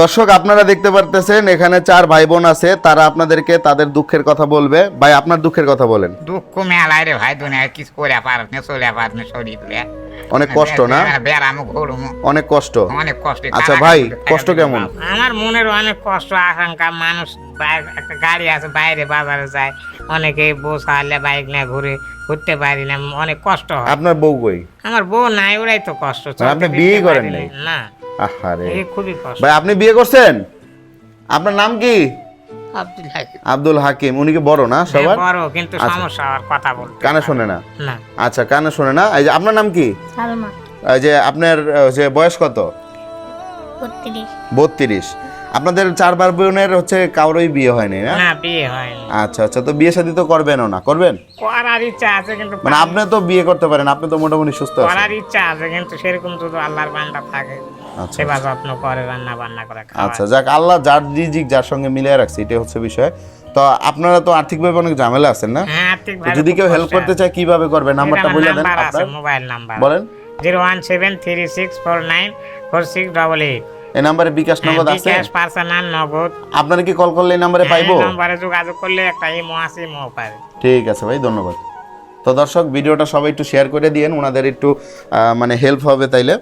দর্শক আপনারা দেখতে পারতেছেন এখানে চার ভাই বোন আছে তারা আপনাদেরকে তাদের দুঃখের কথা বলবে। ভাই আপনার দুঃখের কথা বলেন। দুঃখ মেলায় রে ভাই দুনিয়ায় কিছু করে পারত না চলে পারত না শরীর অনেক কষ্ট না? অনেক কষ্ট? অনেক কষ্ট আচ্ছা ভাই, কষ্ট কেমন? আমার মনের অনেক কষ্ট আকাঙ্ক্ষা মানুষ একটা গাড়ি আছে বাইরে বাজারে যায় অনেকে বউ বাইক নিয়ে ঘুরে ঘুরতে পারি না অনেক কষ্ট হয়। আপনার বউ কই? আমার বউ নাই ওরাই তো কষ্ট আপনি বিয়ে করেন নাই? না। আহারে। ভাই আপনি বিয়ে করছেন? আপনার নাম কি? আব্দুল হাকিম। আব্দুল হাকিম। উনি কি বড় না সবার? হ্যাঁ, বড় কিন্তু আচ্ছা। সমস্যা আর কথা বলতে কানে শোনে না। না? আচ্ছা কানে শোনে না। এই যে আপনার নাম কি? সালমা। এই যে আপনার যে বয়স কত? বত্রিশ। বত্রিশ। আপনাদের চার বার বোনের হচ্ছে কারোই বিয়ে হয়নি না? না বিয়ে হয়নি। আচ্ছা আচ্ছা তো বিয়ে শাদী তো করবেনও না করবেন? করার ইচ্ছা আছে কিন্তু মানে আপনি তো বিয়ে করতে পারেন আপনি তো মোটামুটি সুস্থ আছেন। করার ইচ্ছা আছে কিন্তু সেরকম যদি আল্লাহর বান্দা থাকে। আচ্ছা সেবা যত্ন করে রান্না বান্না করে খাওয়ায়। আচ্ছা যাক আল্লাহ যার রিজিক যার সঙ্গে মিলিয়ে রাখছে এটাই হচ্ছে বিষয়। তো আপনারা তো আর্থিকভাবে অনেক ঝামেলা আছেন না? হ্যাঁ তো যদি কেউ হেল্প করতে চায় কীভাবে করবে? নাম্বারটা বলে দেন আপনার। Mobile number. বলেন। Zero one seven three six four nine four six double eight. এই নাম্বারে বিকাশ নগদ আছে? বিকাশ পার্সোনাল নগদ। আপনারা কি কল করলে এই নাম্বারে পাইবো? এই নম্বরে যোগাযোগ করলে একটা ইমো আছে ইমো পাবে ঠিক আছে ভাই ধন্যবাদ। তো দর্শক ভিডিওটা সবাই একটু শেয়ার করে দিয়েন ওনাদের একটু মানে হেল্প হবে তাইলে।